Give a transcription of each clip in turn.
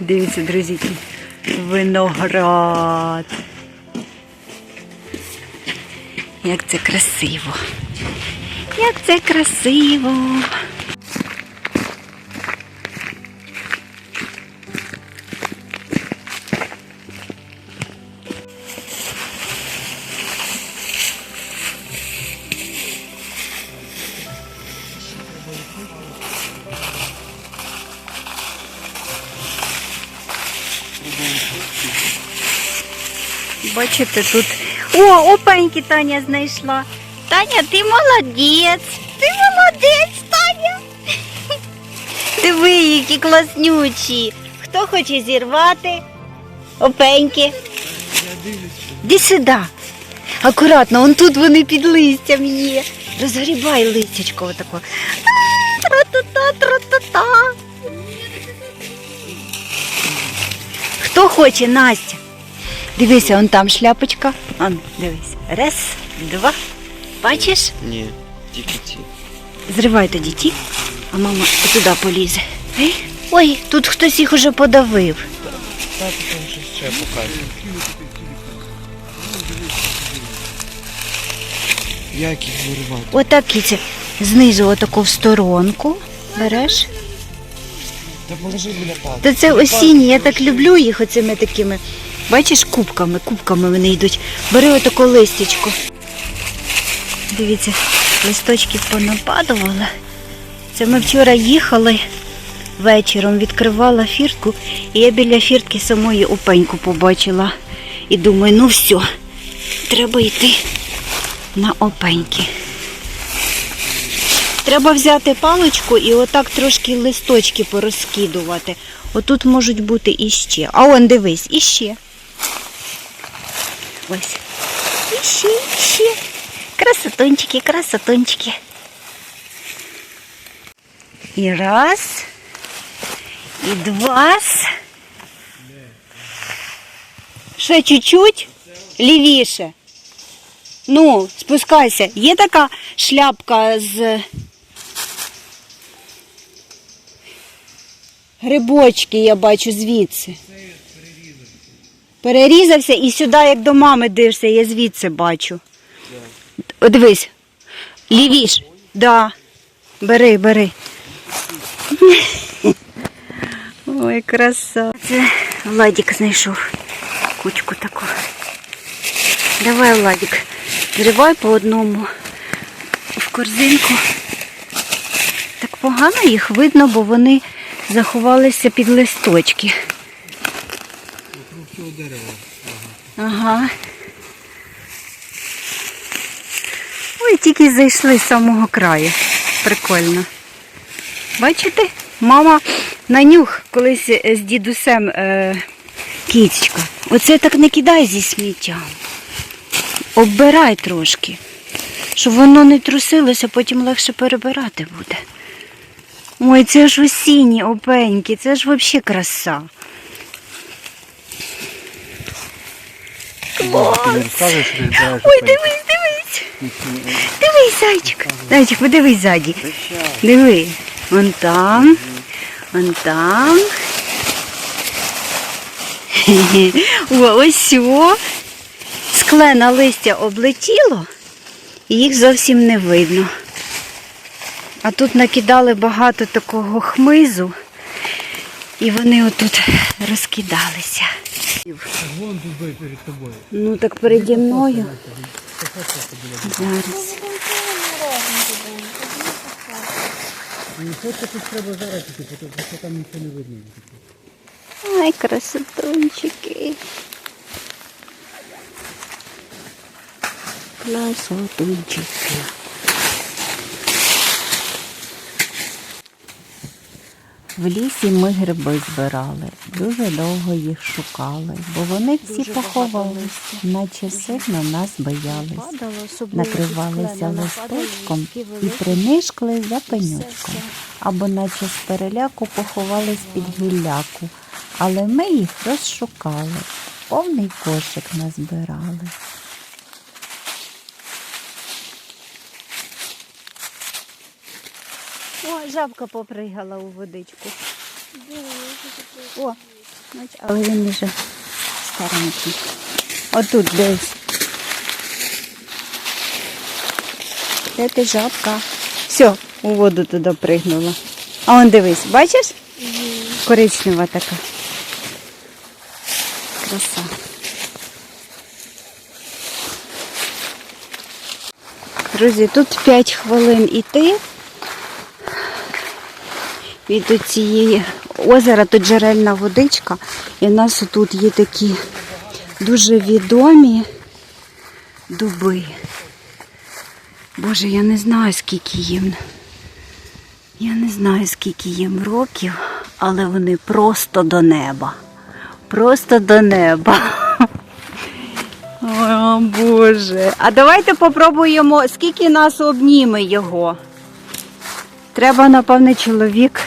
Дивіться, друзі, виноград. Як це красиво. Як це красиво. Бачите, тут. О, опаньки Таня знайшла. Таня, ти молодець. Ти молодець, Таня. Диви, які класнючі. Хто хоче зірвати? Опеньки. Іди сюди. Акуратно, он тут вони під листям є. Розгрібай листячко отако. Тра-та-та, тра-та-та. Хто хоче, Настя? Дивися, он там шляпочка. Он, дивись. Раз, два. Бачиш? Ні, тільки ці. Зривай тоді ті, а мама туди полізе. Ей, Ой, тут хтось їх уже подавив. Так, там щось ще показує. Як їх виривати? Отак кіця. Знизу отаку в сторонку. Береш. Та положи біля палки. Та це осінні, я так люблю їх оцими такими. Бачиш, кубками, кубками вони йдуть. Бери отаку листячку. Дивіться, листочки понападували. Це ми вчора їхали вечором, відкривала фіртку, і я біля фіртки самої опеньку побачила. І думаю, ну все, треба йти на опеньки. Треба взяти паличку і отак трошки листочки порозкидувати. Отут можуть бути іще. А он дивись, іще. Ось. Іще, іще. Красотончики, красотончики. І раз. І два. Ще чуть-чуть лівіше. Ну, спускайся. Є така шляпка з грибочки, я бачу звідси. Перерізався і сюди, як до мами дивишся, я звідси бачу. О, дивись. Лівіш. Да. Бери, бери. Ой, краса. Це Владик знайшов кучку таку. Давай, Владик, зривай по одному в корзинку. Так погано їх видно, бо вони заховалися під листочки. цього дерева. Ага. Ой, тільки зайшли з самого краю. Прикольно. Бачите? Мама на нюх колись е, з дідусем е, кіцька. Оце так не кидай зі сміттям. Оббирай трошки, щоб воно не трусилося, потім легше перебирати буде. Ой, це ж осінні опеньки, це ж взагалі краса. Ти збираєш Ой, дивись, дивись. Дивись, зайчик. Зайчик, подивись ззаді. Диви. Вон там. Вон там. О, ось о. Склене листя облетіло, і їх зовсім не видно. А тут накидали багато такого хмизу, і вони отут розкидалися. Вон тут перед тобою. Ну так переді мною. Зараз. Тут треба зараз тому що там нічого не видно. Ай, красотунчики. Красотунчики. В лісі ми гриби збирали, дуже довго їх шукали, бо вони всі поховались, наче сильно нас боялись. Накривалися листочком і принишкли за пенючком, або наче з переляку поховались під гілляку, але ми їх розшукали, повний кошик назбирали. О, жабка попригала у водичку. О, Але він вже старенький. Отут десь. Де ти жабка? Все, у воду туди пригнула. А он дивись, бачиш? Коричнева така. Краса. Друзі, тут 5 хвилин іти від цієї озера, тут джерельна водичка. І в нас тут є такі дуже відомі дуби. Боже, я не знаю, скільки їм. Я не знаю, скільки їм років, але вони просто до неба. Просто до неба. О, Боже. А давайте попробуємо, скільки нас обніме його. Треба, напевне, чоловік.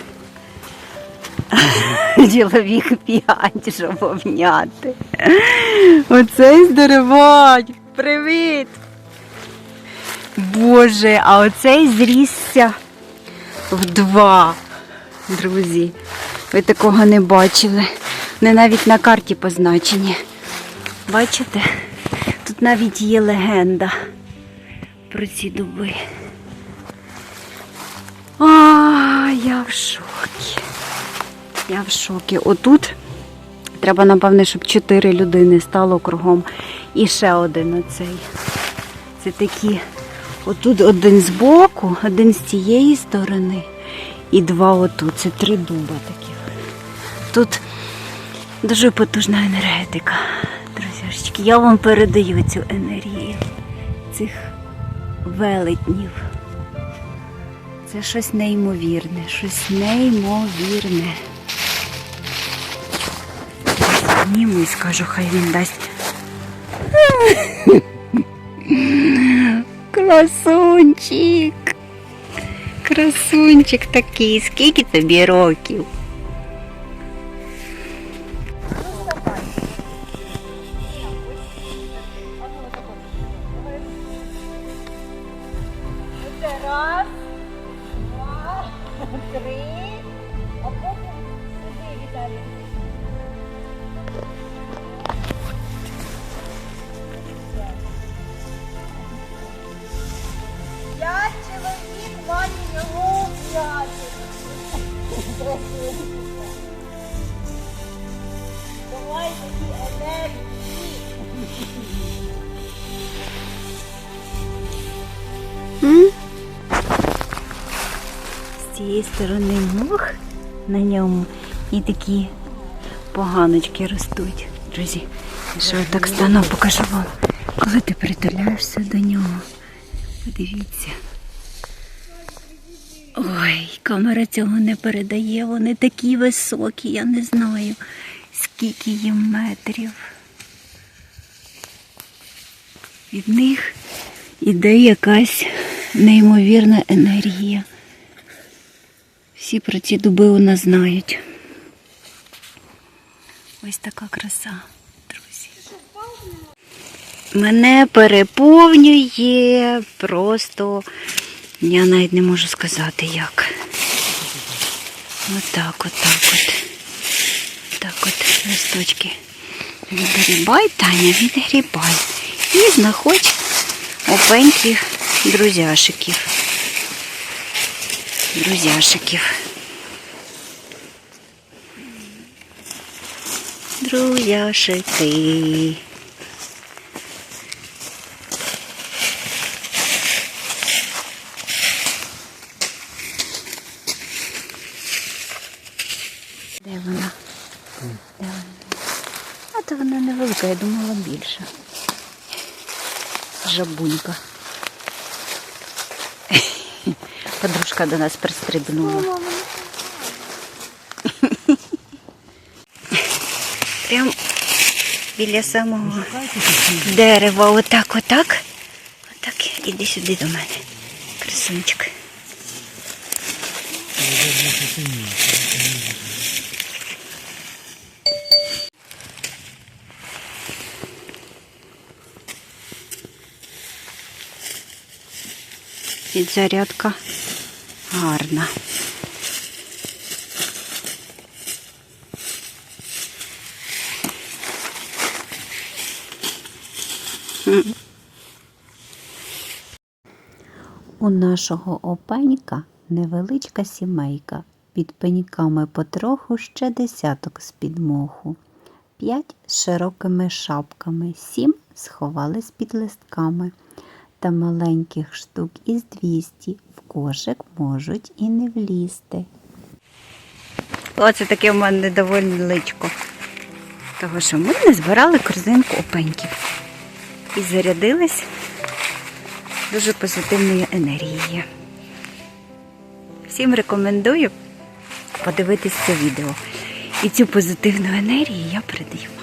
Чоловік п'ять, щоб обняти. Оцей здоровань. Привіт. Боже, а оцей зрісся в два. Друзі. Ви такого не бачили. Не навіть на карті позначені. Бачите? Тут навіть є легенда про ці дуби. А, я в шокі. Я в шокі. Отут треба, напевне, щоб чотири людини стало кругом. І ще один оцей. Це такі. Отут один з боку, один з цієї сторони і два отут. Це три дуба таких. Тут дуже потужна енергетика. Друзяшечки, я вам передаю цю енергію цих велетнів. Це щось неймовірне, щось неймовірне. Зніму і скажу, хай він дасть. Красунчик. Красунчик такий. Скільки тобі років? Раз, два, три, З цієї сторони мох на ньому і такі поганочки ростуть. Друзі, я ще так стану, покажу вам. Коли ти притуляєшся до нього, подивіться. Ой, камера цього не передає, вони такі високі, я не знаю, скільки їм метрів. Від них іде якась неймовірна енергія. Всі про ці дуби у нас знають. Ось така краса, друзі. Мене переповнює просто, я навіть не можу сказати як. Отак, отак от. Так от листочки. Відгрібай, Таня, відгрібай. І знаходь опеньких друзяшиків. Друзяшиків. Друзяшики. Жабунька. Подружка до нас пристрибнула. Прям біля самого дерева. Отак, отак. Отак. Іди сюди до мене. Красунчик. підзарядка гарна. У нашого опенька невеличка сімейка. Під пеньками потроху ще десяток з підмоху. П'ять з широкими шапками, сім сховались під листками. Та маленьких штук із двісті в кошик можуть і не влізти. Оце таке в мене недовольне личко. Того, що ми не збирали корзинку опеньків. І зарядились дуже позитивною енергією. Всім рекомендую подивитись це відео. І цю позитивну енергію я передаю.